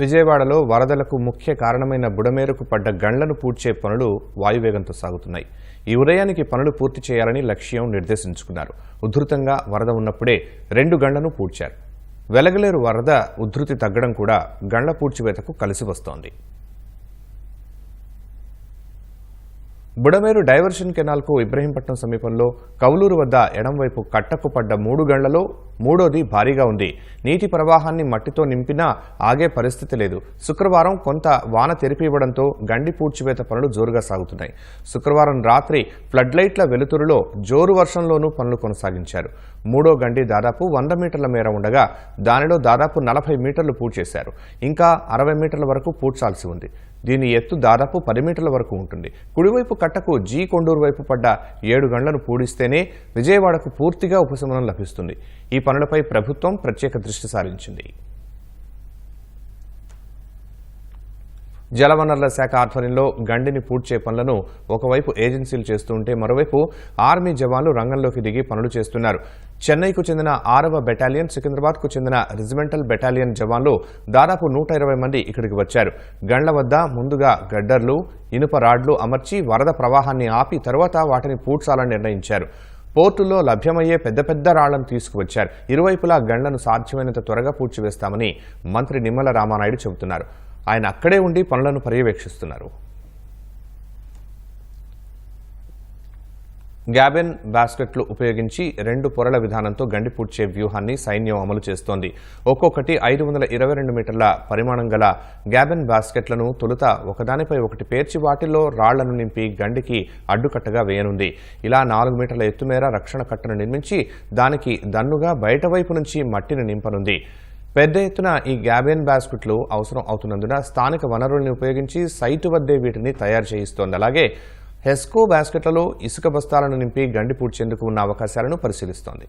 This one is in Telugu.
విజయవాడలో వరదలకు ముఖ్య కారణమైన బుడమేరుకు పడ్డ గండ్లను పూడ్చే పనులు వాయువేగంతో సాగుతున్నాయి. ఈ ఉదయానికి పనులు పూర్తి చేయాలని లక్ష్యం నిర్దేశించుకున్నారు. ఉధృతంగా వరద ఉన్నప్పుడే రెండు గండ్లను పూడ్చారు. వెలగలేరు వరద ఉధృతి తగ్గడం కూడా గండ్ల పూడ్చివేతకు కలిసి వస్తోంది. బుడమేరు డైవర్షన్ కెనాల్కు ఇబ్రహీంపట్నం సమీపంలో కౌలూరు వద్ద ఎడంవైపు కట్టకు పడ్డ మూడు గంటలలో మూడోది భారీగా ఉంది. నీటి ప్రవాహాన్ని మట్టితో నింపినా ఆగే పరిస్థితి లేదు. శుక్రవారం కొంత వాన తెరిపి ఇవ్వడంతో గండి పూడ్చివేత పనులు జోరుగా సాగుతున్నాయి. శుక్రవారం రాత్రి ఫ్లడ్ లైట్ల వెలుతురులో జోరు వర్షంలోనూ పనులు కొనసాగించారు. మూడో గండి దాదాపు వంద మీటర్ల మేర ఉండగా దానిలో దాదాపు నలభై మీటర్లు పూడ్చేశారు. ఇంకా అరవై మీటర్ల వరకు పూడ్చాల్సి ఉంది. దీని ఎత్తు దాదాపు పది మీటర్ల వరకు ఉంటుంది. కుడివైపు కట్టకు జీ కొండూరు వైపు పడ్డ ఏడు గంటలను పూడిస్తేనే విజయవాడకు పూర్తిగా ఉపశమనం లభిస్తుంది. ఈ పనులపై ప్రభుత్వం ప్రత్యేక దృష్టి సారించింది. జలవనరుల శాఖ ఆధ్వర్యంలో గండిని పూడ్చే పనులను ఒకవైపు ఏజెన్సీలు చేస్తుంటే మరోవైపు ఆర్మీ జవాన్లు రంగంలోకి దిగి పనులు చేస్తున్నారు. చెన్నైకు చెందిన ఆరవ బెటాలియన్ సికింద్రాబాద్కు చెందిన రెజిమెంటల్ బెటాలియన్ జవాన్లు దాదాపు నూట ఇరవై మంది ఇక్కడికి వచ్చారు. గండ్ల వద్ద ముందుగా గడ్డర్లు ఇనుప రాడ్లు అమర్చి వరద ప్రవాహాన్ని ఆపి తరువాత వాటిని పూడ్చాలని నిర్ణయించారు. పోర్టులో లభ్యమయ్యే పెద్ద పెద్ద రాళ్ళను తీసుకువచ్చారు. ఇరువైపులా గండ్లను సాధ్యమైనంత త్వరగా పూడ్చివేస్తామని మంత్రి నిమ్మల రామానాయుడు చెబుతున్నారు. ఆయన అక్కడే ఉండి పనులను పర్యవేక్షిస్తున్నారు. గ్యాబెన్ బాస్కెట్లు ఉపయోగించి రెండు పొరల విధానంతో గండి పూడ్చే వ్యూహాన్ని సైన్యం అమలు చేస్తోంది. ఒక్కొక్కటి ఐదు వందల ఇరవై రెండు మీటర్ల పరిమాణం గల గ్యాబెన్ బాస్కెట్లను తొలుత ఒకదానిపై ఒకటి పేర్చి వాటిలో రాళ్ళను నింపి గండికి అడ్డుకట్టగా వేయనుంది. ఇలా నాలుగు మీటర్ల ఎత్తుమేర రక్షణ కట్టను నిర్మించి దానికి దన్నుగా బయట వైపు నుంచి మట్టిని నింపనుంది. పెద్ద ఎత్తున ఈ గ్యాబెన్ బాస్కెట్లు అవసరం అవుతున్నందున స్థానిక వనరుల్ని ఉపయోగించి సైటు వద్దే వీటిని తయారు చేయిస్తోంది. అలాగే హెస్కో బాస్కెట్లలో ఇసుక బస్తాలను నింపి గండి పూడ్చేందుకు ఉన్న అవకాశాలను పరిశీలిస్తోంది.